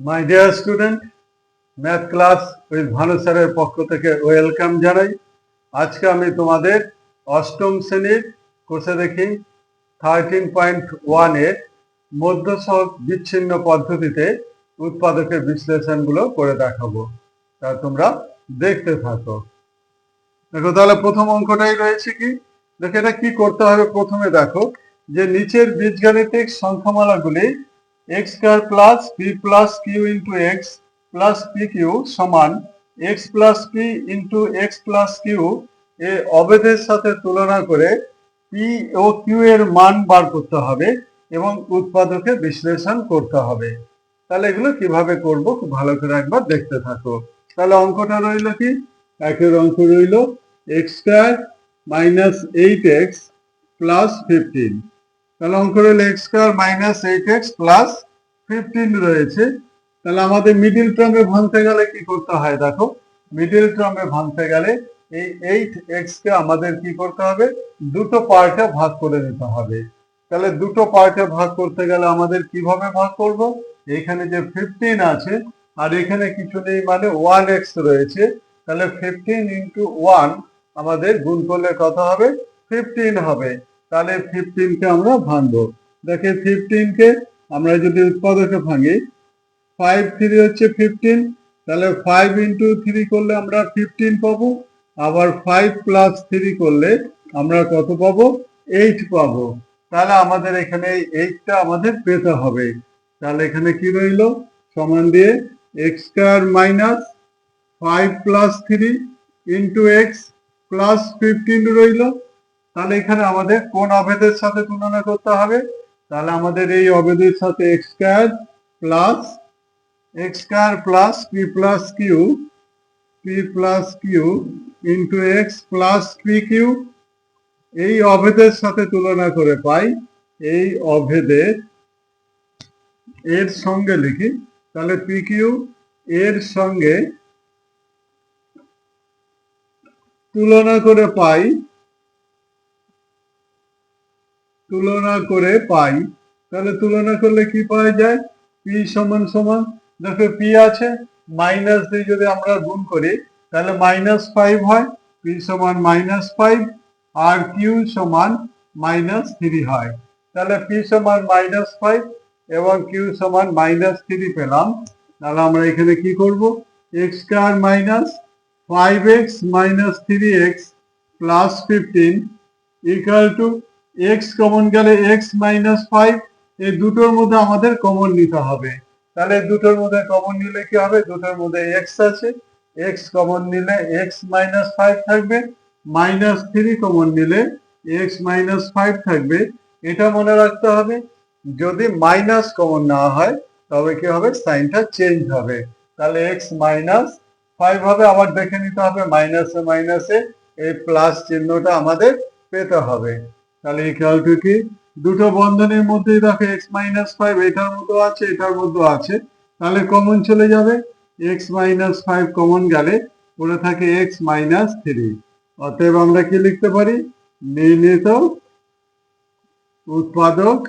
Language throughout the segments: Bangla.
My dear student math class with Bhanu স্যারের পক্ষ থেকে ওয়েলকাম জানাই। আজকে আমি তোমাদের অষ্টম শ্রেণির কোর্সে দেখি। থার্টিন পয়েন্ট ওয়ানের মধ্যসহক বিচ্ছিন্ন পদ্ধতিতে উৎপাদকের বিশ্লেষণগুলো করে দেখাবো। তা তোমরা দেখতে থাকো। দেখো তাহলে প্রথম অঙ্কটাই রয়েছে কি? দেখো এটা কি করতে হবে? প্রথমে দেখো যে নিচের বীজগাণিতিক সংখ্যামালাগুলি x square plus p plus q into x plus p q সমান x plus p into x plus q এ অবেধের সাথে তুলনা করে পি ও কিউ এর মান বার করতে হবে এবং উৎপাদকে বিশ্লেষণ করতে হবে। তাহলে এগুলো কীভাবে করব খুব ভালো করে একবার দেখতে থাকো। তাহলে অঙ্কটা রইল কি? একের অঙ্ক রইল x square minus eight x plus fifteen তাহলে অঙ্ক রইল x square minus eight x plus fifteen রয়েছে। তাহলে আমাদের মিডিল টার্মে ভাঙতে গেলে কি করতে হয় দেখো মিডিল টার্মে ভাঙতে গেলে এই এইট এক্স কে আমাদের কি করতে হবে? দুটো পার্টে ভাগ করে নিতে হবে। তাহলে দুটো পার্টে ভাগ করতে গেলে আমাদের কীভাবে ভাগ করব? এখানে যে ফিফটিন আছে, আর এখানে কিছু নেই মানে ওয়ান এক্স রয়েছে। তাহলে ফিফটিন ইন্টু ওয়ান আমাদের গুণ করলে কত হবে? ফিফটিন হবে। তাহলে ফিফটিন কে আমরা ভাঙবো। দেখে ফিফটিন কে আমরা যদি উৎপাদকে ভাঙি ফাইভ থ্রি হচ্ছে ফিফটিন তাহলে ফাইভ ইন্টু থ্রি করলে আমরা ফিফটিন পাবো, আবার ফাইভ প্লাস থ্রি করলে আমরা কত পাবো? এইট পাবো। তাহলে আমাদের এখানে এইটটা আমাদের পেতে হবে। তাহলে এখানে কি রইল? সমান দিয়ে x square minus five plus three into x plus fifteen রইল। তাহলে এখানে আমাদের কোন অভেদের সাথে তুলনা করতে হবে? তাহলে আমাদের এই অভেদের সাথে x plus x plus p plus q p plus q into x plus p q এই অভেদের সাথে তুলনা করে পাই এই অভেদের এর সঙ্গে লিখি। তাহলে পি কিউ এর সঙ্গে তুলনা করে পাই তুলনা করে পাই। তাহলে তুলনা করলে কি পাওয়া যায়? পি সমান সমান। দেখো পি আছে মাইনাস দিয়ে যদি আমরা গুণ করি, তাহলে মাইনাস ফাইভ হয় পি সমান মাইনাস ফাইভ আর কিউ সমান মাইনাস থ্রি হয়। তাহলে পি সমান মাইনাস ফাইভ এবং কিউ সমান মাইনাস থ্রি পেলাম। তাহলে আমরা এখানে কি করব? X square minus five x minus three x plus fifteen equal to x common গেলে এক্স মাইনাস ফাইভ এই দুটোর মধ্যে আমাদের কমন নিতে হবে। তাহলে দুটোর মধ্যে কমন নিলে কি হবে? দুটোর মধ্যে এক্স আছে। এক্স কমন নিলে এক্স মাইনাস ফাইভ থাকবে। মাইনাস থ্রি কমন নিলে এক্স মাইনাস ফাইভ থাকবে। এটা মনে রাখতে হবে। যদি মাইনাস কমন না হয়, তবে কি হবে? সাইনটা চেঞ্জ হবে। তাহলে এক্স মাইনাস ফাইভ হবে, আবার দেখে নিতে হবে। মাইনাসে মাইনাসে এই প্লাস চিহ্নটা আমাদের পেতে হবে। তাহলে ইকুয়াল টু কি দুটো বন্ধনের মধ্যেই দেখো এক্স মাইনাস ফাইভ এটার মতো আছে, এটার মধ্যে আছে। তাহলে কমন চলে যাবে এক্স মাইনাস ফাইভ কমন গেলে পড়ে থাকে এক্স মাইনাস থ্রি অতএব আমরা কি লিখতে পারি? নির্ণীত উৎপাদক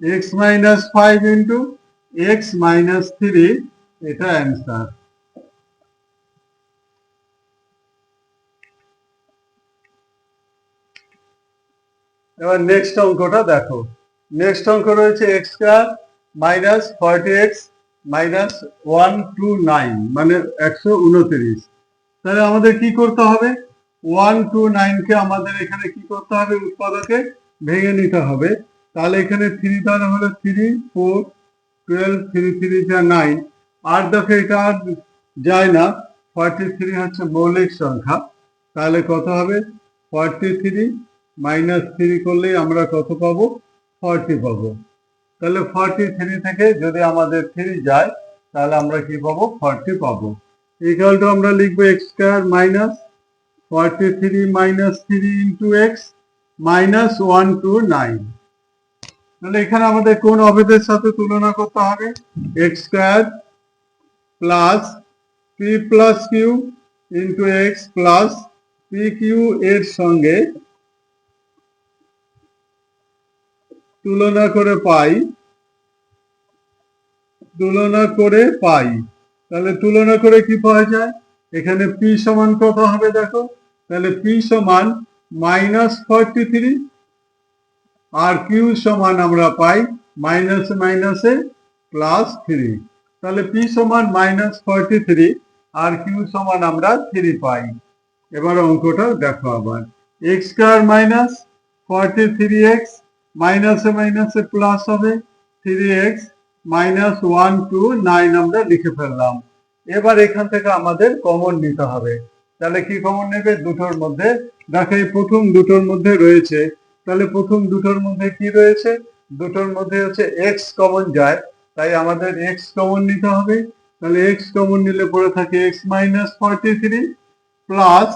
x minus five into x minus three এটা অ্যান্সার এবার নেক্সট অঙ্কটা দেখো। নেক্সট অঙ্ক রয়েছে x square minus forty x minus one two nine মানে একশো উনত্রিশ। তাহলে আমাদের কি করতে হবে? ওয়ান টু নাইনকে আমাদের এখানে কি করতে হবে? উৎপাদকে ভেঙে নিতে হবে। তাহলে এখানে থ্রি তার হলো three four twelve three three যা নাইন আর দেখো এটা আর যায় না। ফর্টি থ্রি হচ্ছে মৌলিক সংখ্যা। তাহলে কত হবে? ফর্টি থ্রি মাইনাস থ্রি করলেই আমরা কত পাবো? ফর্টি পাবো। তাহলে ফর্টি থ্রি থেকে যদি আমাদের থ্রি যায়, তাহলে আমরা কি পাবো? ফর্টি পাবো। ইকুয়াল টু আমরা লিখব x square minus forty three minus three into x minus one two nine তাহলে এখানে আমাদের কোন অভেদের সাথে তুলনা করতে হবে? X square plus p plus q into x plus p q এর সঙ্গে তুলনা করে পাই। তুলনা করে পাই। তাহলে তুলনা করে কি পাওয়া যায়? এখানে পি সমান কত হবে দেখো। তাহলে পি সমান মাইনাস ফর্টি থ্রি আর কিউ সমান আমরা পাই মাইনাস মাইনাসে প্লাস থ্রি তাহলে পি সমান মাইনাস ফর্টি থ্রি আর কিউ সমান আমরা থ্রি পাই। এবার অঙ্কটা দেখো আবার। X square minus forty three x মাইনাসে মাইনাসে প্লাস হবে three x minus one two nine আমরা লিখে ফেললাম। এবার এখান থেকে আমাদের কমন নিতে হবে। তাহলে কি কমন নেবে? দুটোর মধ্যে। দেখো এই প্রথম দুটোর মধ্যে রয়েছে। তাহলে প্রথম দুটোর মধ্যে কি রয়েছে? দুটোর মধ্যে হচ্ছে এক্স কমন যায়। তাই আমাদের এক্স কমন নিতে হবে। তাহলে এক্স কমন নিলে পড়ে থাকে x minus forty three plus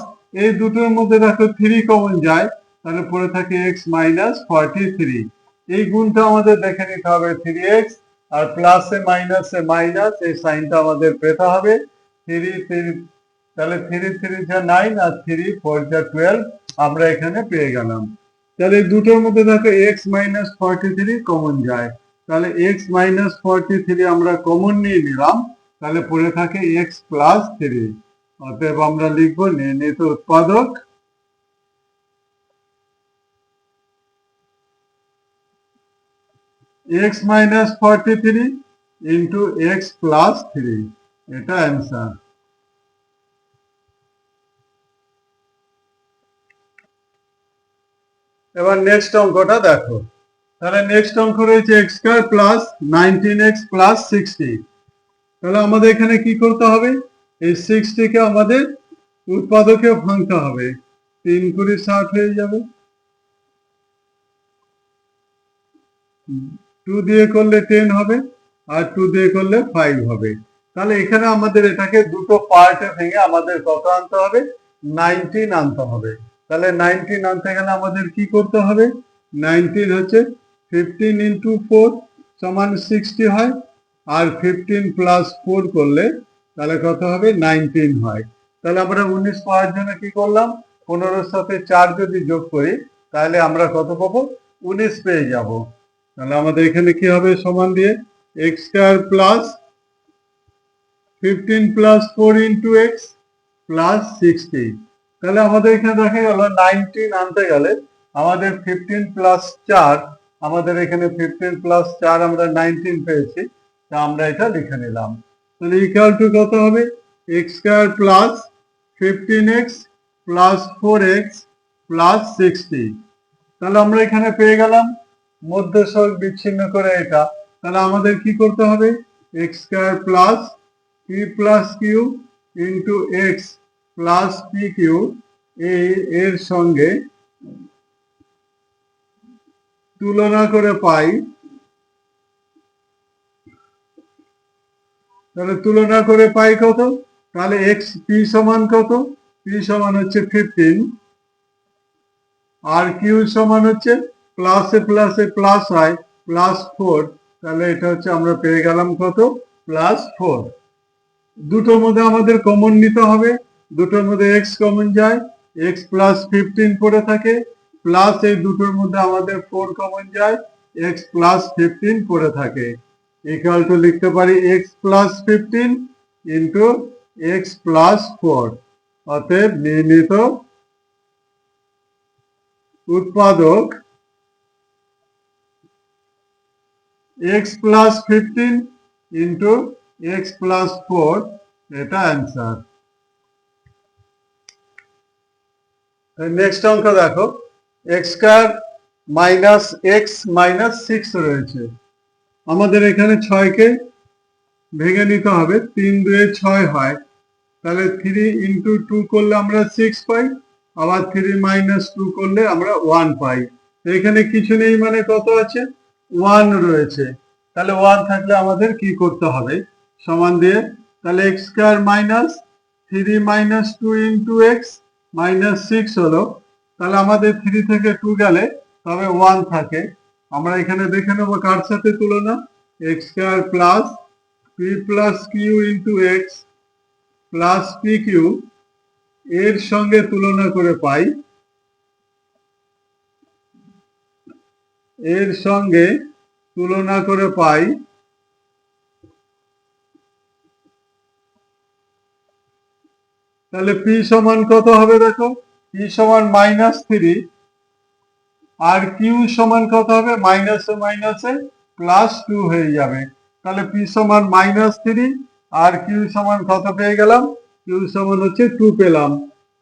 এই দুটোর মধ্যে দেখো থ্রি কমন যায়। তাহলে পড়ে থাকে এক্স মাইনাস ফর্টি থ্রি এই গুণটা আমাদের দেখে নিতে হবে থ্রি এক্স আর প্লাসে মাইনাসে মাইনাস এই সাইনটা আমাদের পেতে হবে। থ্রি থ্রি তাহলে থ্রি থ্রি যা নাইন আর থ্রি ফোর যা টুয়েলভ আমরা এখানে পেয়ে গেলাম। তাহলে দুটোর মধ্যে দেখো x minus forty three common যায়। তাহলে এক্স মাইনাস ফর্টি থ্রি আমরা কমন নিয়ে নিলাম। তাহলে পড়ে থাকে এক্স প্লাস থ্রি অতএব আমরা লিখব নির্ণীত উৎপাদক x minus forty three into x plus three এটা অ্যান্সার এবার নেক্সট অঙ্কটা দেখো। তাহলে নেক্সট অঙ্ক রয়েছে x square plus nineteen x plus sixty তাহলে আমাদের এখানে কি করতে হবে? এই সিক্সটিকে আমাদের উৎপাদকে ভাঙতে হবে। তিন কুড়ি ষাট হয়ে যাবে। টু দিয়ে করলে টেন হবে আর টু দিয়ে করলে ফাইভ হবে। তাহলে এখানে আমাদের এটাকে দুটো পার্টে ভেঙে আমাদের কত আনতে হবে? নাইনটিন আনতে হবে। তাহলে নাইনটিন আনতে গেলে আমাদের কি করতে হবে? নাইনটিন হচ্ছে ফিফটিন ইন্টু ফোর সমান সিক্সটি হয় আর ফিফটিন প্লাস ফোর করলে তাহলে কত হবে? নাইনটিন হয়। তাহলে আমরা উনিশ পাওয়ার জন্য কি করলাম? পনেরোর সাথে চার যদি যোগ করি তাহলে আমরা কত পাবো? উনিশ পেয়ে যাব। তাহলে আমাদের এখানে কি হবে সমান দিয়ে x square plus fifteen plus four into x plus sixty তাহলে আমাদের এখানে দেখা গেল নাইনটিন আনতে গেলে আমাদের ফিফটিন প্লাস চার, আমাদের এখানে ফিফটিন প্লাস চার আমরা নাইনটিন পেয়েছি, তা আমরা এটা লিখে নিলাম। তাহলে ইকুয়াল টু কত হবে? X square plus fifteen x plus four x plus sixty তাহলে আমরা এখানে পেয়ে গেলাম মধ্যসক বিচ্ছিন্ন করে এটা, তাহলে আমাদের কি করতে হবে? X square plus p plus q into x plus p q এর সঙ্গে তুলনা করে পাই। তাহলে তুলনা করে পাই কত? তাহলে এক্স পি সমান কত? পি সমান হচ্ছে ফিফটিন আর কিউ সমান হচ্ছে প্লাসে প্লাসে প্লাস হয় প্লাস ফোর তাহলে এটা হচ্ছে আমরা পেয়ে গেলাম কত? প্লাস ফোর দুটোর মধ্যে আমাদের কমন নিতে হবে। দুটোর মধ্যে এক্স কমন যায় এক্স প্লাস ফিফটিন পড়ে থাকে প্লাস এই দুটোর মধ্যে আমাদের ফোর কমন যায় এক্স প্লাস ফিফটিন পড়ে থাকে। ইকুয়াল টু লিখতে পারি x plus fifteen into x plus four অতএব নির্ণীত উৎপাদক x plus fifteen into x plus four এটা অ্যান্সার নেক্সট অঙ্ক দেখো। X square minus x minus six রয়েছে। আমাদের এখানে ছয়কে ভেঙে নিতে হবে, তিন দুয়ে ছয় হয়। তাহলে থ্রি ইন্টু টু করলে আমরা সিক্স পাই, আবার থ্রি মাইনাস টু করলে আমরা ওয়ান পাই। এখানে কিছু নেই মানে কত আছে? ওয়ান রয়েছে। তাহলে ওয়ান থাকলে আমাদের কি করতে হবে? সমান দিয়ে তাহলে x square minus three minus two into x minus six হলো। তাহলে আমাদের থ্রি থেকে টু গেলে তবে ওয়ান থাকে। আমরা এখানে দেখে নেব কার সাথে তুলনা? X square plus p plus q into x plus p q এর সঙ্গে তুলনা করে পাই। এর সঙ্গে তুলনা করে পাই। তাহলে পি সমান কত হবে দেখো? পি সমান মাইনাস থ্রি আর কিউ সমান কত হবে? মাইনাসে মাইনাসে প্লাস টু হয়ে যাবে। তাহলে পি সমান মাইনাস থ্রি আর কিউ সমান কত পেয়ে গেলাম? কিউ সমান হচ্ছে টু পেলাম।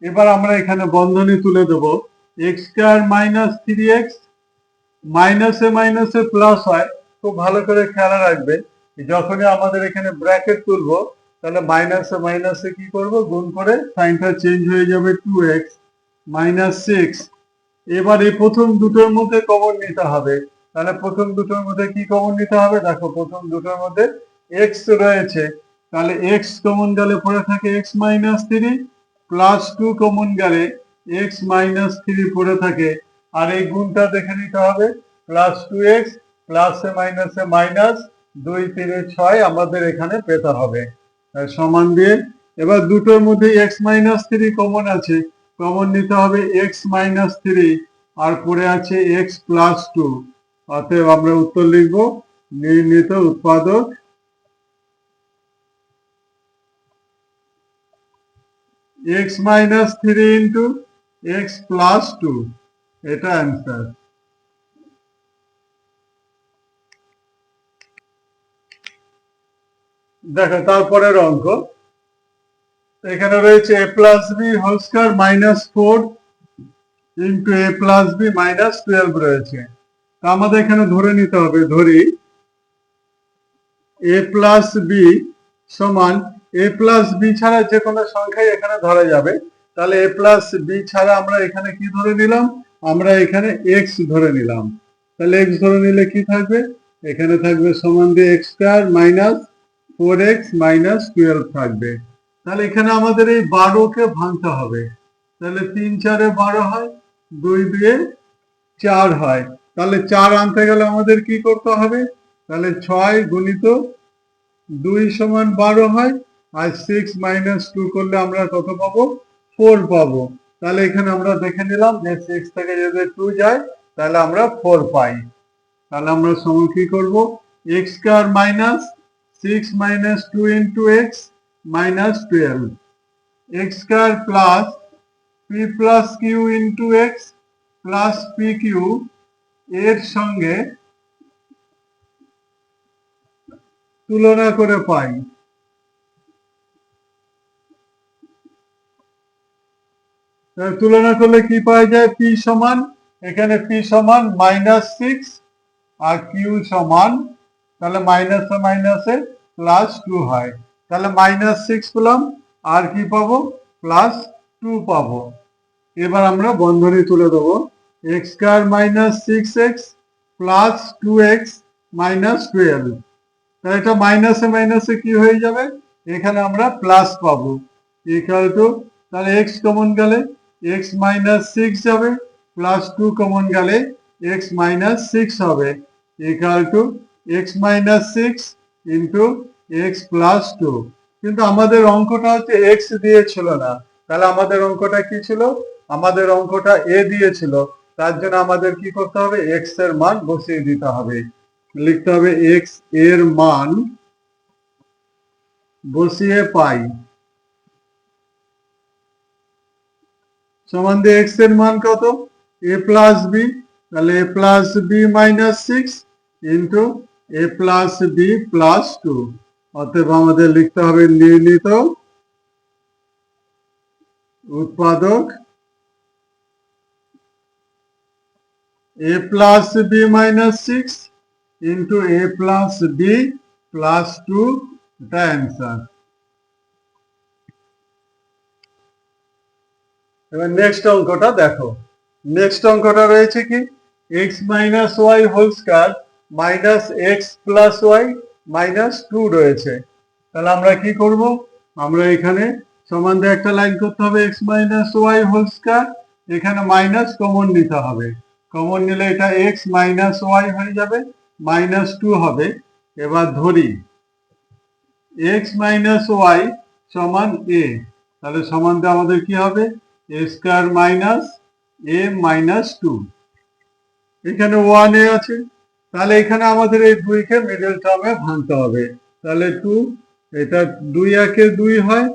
এবার আমরা এখানে বন্ধনী তুলে দেবো। X square minus three x মাইনাসে মাইনাসে প্লাস হয়, খুব ভালো করে খেয়াল রাখবে। যখনই আমাদের এখানে ব্র্যাকেট তুলবো, তাহলে মাইনাসে মাইনাসে কি করব? গুণ করে সাইনটা চেঞ্জ হয়ে যাবে টু এক্স মাইনাস সিক্স এবার এই প্রথম দুটোর মধ্যে কমন নিতে হবে। তাহলে প্রথম দুটোর মধ্যে কি কমন নিতে হবে? দেখো, প্রথম দুটোর মধ্যে এক্স রয়েছে। তাহলে এক্স কমন গেলে পড়ে থাকে x minus three plus two common গেলে এক্স মাইনাস থ্রি পড়ে থাকে। আর এই গুণটা দেখে নিতে হবে। প্লাস টু এক্স প্লাসে মাইনাসে মাইনাস দুই তিনে ছয় আমাদের এখানে পেতে হবে। সমান দিয়ে এবার দুটোর মধ্যে এক্স মাইনাস থ্রি কমন আছে। কমন নিতে হবে এক্স মাইনাস থ্রি আর পড়ে আছে এক্স প্লাস টু অতএব আমরা উত্তর লিখব, নির্ণীত উৎপাদক। X minus three into x plus two এটা অ্যান্সার দেখো, তারপরের অঙ্ক। এখানে রয়েছে a plus b whole square minus four into a plus b minus twelve রয়েছে। তা আমাদের এখানে ধরে নিতে হবে, ধরি এ প্লাস বি সমান এ প্লাস বি ছাড়া যে কোনো সংখ্যাই এখানে ধরা যাবে। তাহলে এ প্লাস বি ছাড়া আমরা এখানে কি ধরে নিলাম? আমরা এখানে এক্স ধরে নিলাম। তাহলে এক্স ধরে নিলে কি থাকবে? এখানে থাকবে সমান দিয়ে x square minus four x minus twelve থাকবে। তাহলে এখানে আমাদের এই বারোকে ভাঙতে হবে। তাহলে তিন চারে বারো হয়, দুই দিয়ে চার হয়। তাহলে চার আনতে গেলে আমাদের কি করতে হবে? তাহলে ছয় গুণিত দুই সমান বারো হয়, আর সিক্স মাইনাস টু করলে আমরা কত পাবো? ফোর পাবো। তাহলে এখানে আমরা দেখে নিলাম যে সিক্স থেকে যদি টু যায়, তাহলে আমরা ফোর পাই। তাহলে আমরা সময় কি করব? X square minus six minus two into x minus twelve x square plus p plus q into x plus p q এর সঙ্গে তুলনা করে পাই। তুলনা করলে কি পাওয়া যায়? পি সমান, এখানে পি সমান মাইনাস সিক্স আর কিউ সমান, তাহলে মাইনাসে মাইনাসে প্লাস টু হয়। তাহলে মাইনাস সিক্স পেলাম, আর কি পাবো? প্লাস টু পাবো। এবার আমরা বন্ধনী তুলে দেবো। X square minus six x plus two x minus twelve তাহলে এটা মাইনাসে মাইনাসে কি হয়ে যাবে? এখানে আমরা প্লাস পাবো। ইকাল টু তাহলে এক্স কমন গেলে এক্স মাইনাস সিক্স যাবে প্লাস টু কমন গেলে এক্স মাইনাস সিক্স হবে equal to x minus six into x plus two কিন্তু আমাদের অঙ্কটা হচ্ছে এক্স দিয়েছিল না। তাহলে আমাদের অঙ্কটা কি ছিল? আমাদের অঙ্কটা এ দিয়েছিল তার জন্য আমাদের কি করতে হবে? এক্সের মান বসিয়ে দিতে হবে। লিখতে হবে এক্সের মান বসিয়ে পাই। সমান দিয়ে এক্সের মান কত? এ প্লাস বি তাহলে a plus b minus six into a plus b plus two অতএব আমাদের লিখতে হবে নির্ণীত উৎপাদক a plus b minus 6 into a plus b plus 2 এটা অ্যান্সার এবার নেক্সট অঙ্কটা দেখো। নেক্সট অঙ্কটা রয়েছে কি? x minus y whole square minus x plus y minus two রয়েছে। তাহলে আমরা কি করব? আমরা এখানে সমান দিয়ে একটা লাইন করতে হবে, x minus y whole square এখানে মাইনাস কমন নিতে হবে। কমন নিলে এটা এক্স মাইনাস ওয়াই হয়ে যাবে মাইনাস টু হবে। এবার ধরি এক্স মাইনাস ওয়াই সমান এ তাহলে সমান দিয়ে আমাদের কি হবে? A square minus a minus two. এখানে ওয়ান এ আছে। তাহলে এখানে আমাদের এই দুইকে মিডল টার্মে ভাঙতে হবে। তাহলে টু এটা দুই একে দুই হয়।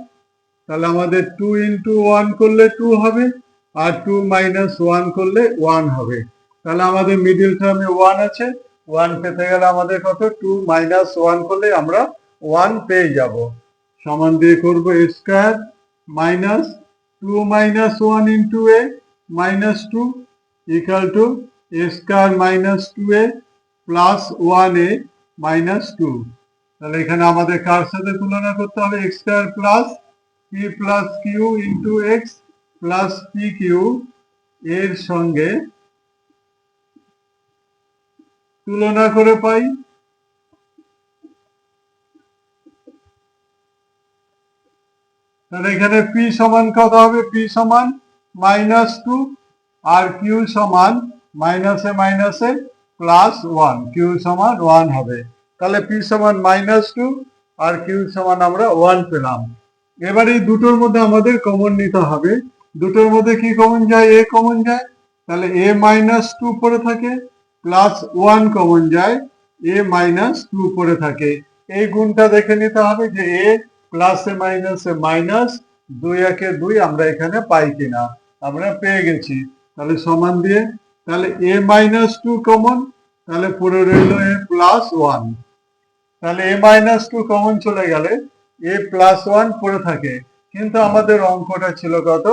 তাহলে আমাদের টু ইন্টু ওয়ান করলে টু হবে, আর টু মাইনাস ওয়ান করলে ওয়ান হবে। তাহলে আমাদের মিডিল টার্মে ওয়ান আছে। ওয়ান পেতে গেলে আমাদের কত? টু মাইনাস ওয়ান করলে আমরা ওয়ান পেয়ে যাব। সমান দিয়ে করব square minus two minus one into a minus two equal to a square minus two a plus one a minus two তাহলে এখানে আমাদের কার সাথে তুলনা করতে হবে? X square plus p plus q into x plus p q এর সঙ্গে তুলনা করে পাই। তাহলে এখানে পি সমান কত হবে? পি সমান মাইনাস টু আর কিউ সমান মাইনাসে মাইনাসে প্লাস ওয়ান কিউ সমান ওয়ান হবে। তাহলে পি সমান মাইনাস টু আর কিউ সমান আমরা ওয়ান পেলাম। এবার এই দুটোর মধ্যে আমাদের কমন নিতে হবে। দুটোর মধ্যে কি কমন যায়? এ কমন যায়। তাহলে এ মাইনাস টু পড়ে থাকে প্লাস ওয়ান কমন যায়। এ মাইনাস টু পড়ে থাকে। এই গুণটা দেখে নিতে হবে যে এ প্লাসে এ মাইনাস দুই একে দুই আমরা এখানে পাই কিনা? আমরা পেয়ে গেছি। তাহলে সমান দিয়ে, তাহলে এ মাইনাস টু কমন তাহলে পুরো রইল এ প্লাস ওয়ান তাহলে এ মাইনাস টু কমন চলে গেলে এ প্লাস ওয়ান পড়ে থাকে। কিন্তু আমাদের অঙ্কটা ছিল কত?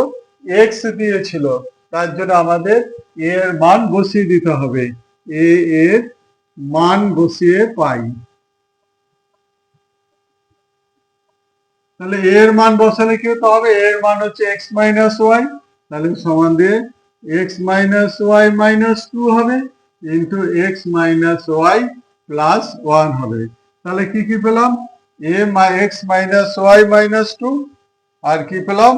এক্স দিয়েছিল তার জন্য আমাদের এর মান বসিয়ে দিতে হবে। এ এর মান বসিয়ে পাই। তাহলে এর মান বসালে কি হতে হবে? এর মান হচ্ছে এক্স মাইনাস ওয়াই তাহলে সমান দিয়ে x minus y minus two হবে into x minus y plus one হবে। তাহলে কি কি পেলাম? এ x minus y minus two আর কি পেলাম?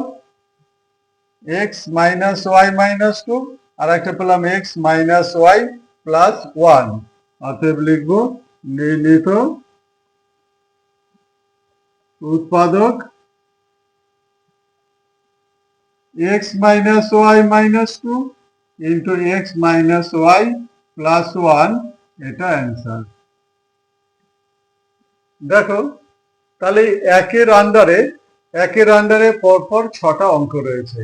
X minus y minus two আর একটা পেলাম x minus y plus one অতএব লিখব নির্ণীত উৎপাদক x minus y minus two into x minus y plus one এটা অ্যান্সার দেখো, তাহলে একের আন্ডারে একের আন্ডারে পরপর ছটা অঙ্ক রয়েছে।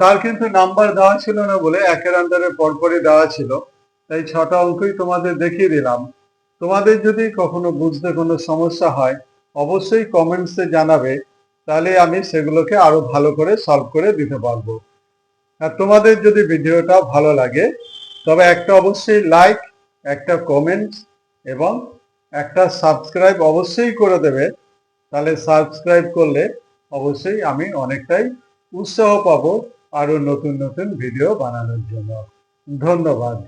তার কিন্তু নাম্বার দেওয়া ছিল না বলে একের আন্ডারে পরপরই দেওয়া ছিল। তাই ছটা অঙ্কই তোমাদের দেখিয়ে দিলাম। তোমাদের যদি কখনো বুঝতে কোনো সমস্যা হয় অবশ্যই কমেন্টসে জানাবে, তাহলে আমি সেগুলোকে আরও ভালো করে সলভ করে দিতে পারব। আর তোমাদের যদি ভিডিওটা ভালো লাগে, তবে একটা অবশ্যই লাইক একটা কমেন্টস এবং একটা সাবস্ক্রাইব অবশ্যই করে দেবে। তাহলে সাবস্ক্রাইব করলে অবশ্যই আমি অনেকটাই উৎসাহ পাবো আরও নতুন নতুন ভিডিও বানানোর জন্য। ধন্যবাদ।